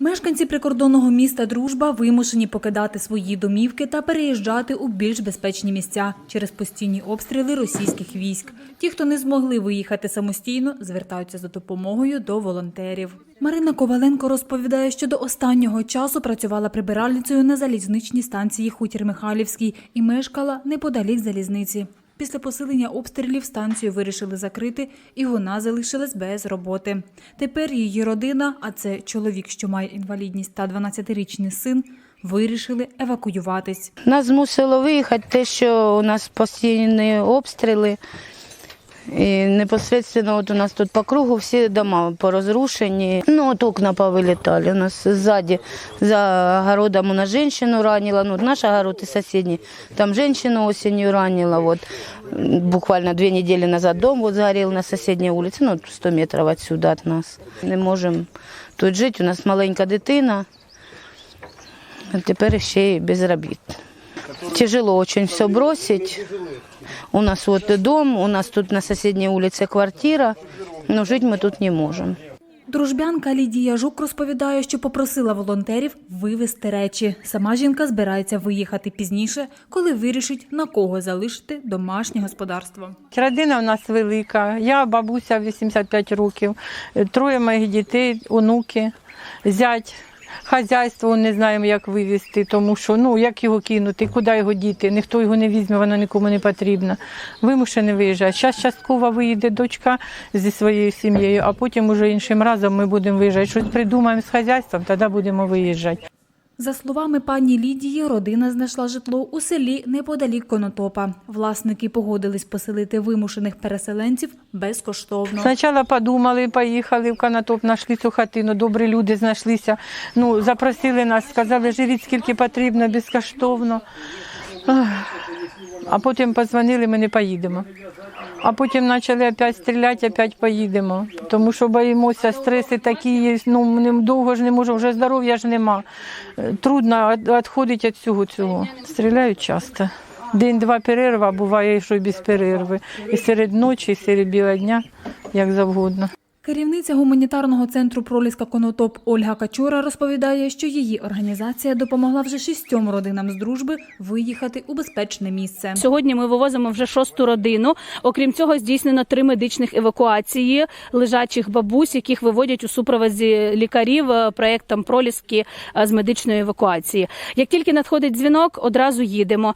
Мешканці прикордонного міста Дружба вимушені покидати свої домівки та переїжджати у більш безпечні місця через постійні обстріли російських військ. Ті, хто не змогли виїхати самостійно, звертаються за допомогою до волонтерів. Марина Коваленко розповідає, що до останнього часу працювала прибиральницею на залізничній станції Хутір Михайлівський і мешкала неподалік залізниці. Після посилення обстрілів станцію вирішили закрити, і вона залишилась без роботи. Тепер її родина, а це чоловік, що має інвалідність та 12-річний син, вирішили евакуюватись. Нас змусило виїхати те, що у нас постійні обстріли. І непосредственно от у нас тут по кругу всі дома порозрушені. Ну, от окна повилітали. У нас сзади за огородом у нас женщину ранила. Ну, наш огород и соседний. Там женщину осенью ранила. Вот. Буквально две недели назад дом вот сгорел на соседней улице, ну, 100 метров отсюда от нас. Не можемо тут жити. У нас маленька дитина. А тепер ще й робіт. Тяжело очень все бросить. У нас вот дом, у нас тут на соседней улице квартира, но жить мы тут не можем. Дружбянка Лідія Жук розповідає, що попросила волонтерів вивезти речі. Сама жінка збирається виїхати пізніше, коли вирішить на кого залишити домашнє господарство. Родина в нас велика. Я бабуся 85 років, троє моїх дітей, онуки, зять. Хазяйство не знаємо, як вивезти, тому що ну як його кинути, куди його діти, ніхто його не візьме, воно нікому не потрібно. Вимушений виїжджати. Зараз частково виїде дочка зі своєю сім'єю, а потім уже іншим разом ми будемо виїжджати. Щось придумаємо з хазяйством, тоді будемо виїжджати. За словами пані Лідії, родина знайшла житло у селі неподалік Конотопа. Власники погодились поселити вимушених переселенців безкоштовно. Спочатку подумали, поїхали в Канатоп, знайшли цю хатину, добрі люди знайшлися. Ну, запросили нас, сказали, живіть скільки потрібно, безкоштовно. Ах. А потім позвонили, ми не поїдемо. А потім почали опять стріляти, опять поїдемо. Тому що боїмося, стреси такі є, ну ми довго ж не можемо, вже здоров'я ж нема. Е, Трудно відходити від всього цього. Стріляють часто. День-два перерва, буває, що й без перерви. І серед ночі, і серед біла дня, як завгодно. Керівниця гуманітарного центру проліска Конотоп Ольга Качура розповідає, що її організація допомогла вже шістьом родинам з дружби виїхати у безпечне місце. Сьогодні ми вивозимо вже шосту родину. Окрім цього, здійснено три медичних евакуації лежачих бабусь, яких виводять у супроводі лікарів е, проектом проліски е, з медичної евакуації. Як тільки надходить дзвінок, одразу їдемо.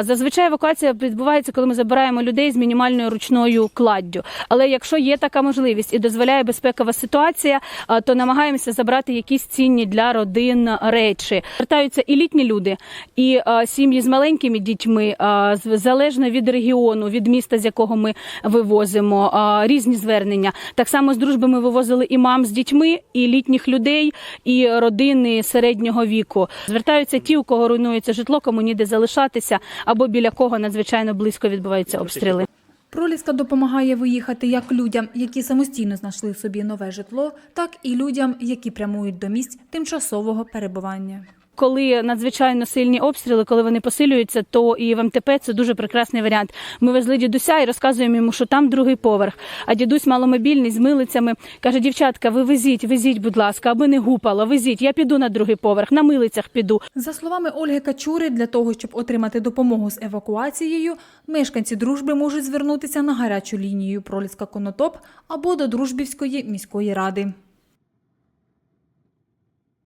Зазвичай евакуація відбувається, коли ми забираємо людей з мінімальною ручною кладдю. Але якщо є така можливість і дозволяє безпекова ситуація, то намагаємося забрати якісь цінні для родин речі. Звертаються і літні люди, і сім'ї з маленькими дітьми, залежно від регіону, від міста, з якого ми вивозимо, різні звернення. Так само з дружби ми вивозили і мам з дітьми, і літніх людей, і родини середнього віку. Звертаються ті, у кого руйнується житло, кому ніде залишатися, або біля кого надзвичайно близько відбуваються обстріли. Проліска допомагає виїхати як людям, які самостійно знайшли собі нове житло, так і людям, які прямують до місць тимчасового перебування. Коли надзвичайно сильні обстріли, коли вони посилюються, то і в МТП це дуже прекрасний варіант. Ми везли дідуся і розказуємо йому, що там другий поверх. А дідусь маломобільний з милицями каже: дівчатка, ви везіть, везіть, будь ласка, аби не гупало, везіть. Я піду на другий поверх, на милицях піду. За словами Ольги Качури, для того, щоб отримати допомогу з евакуацією, мешканці дружби можуть звернутися на гарячу лінію Проліска Конотоп або до Дружбівської міської ради.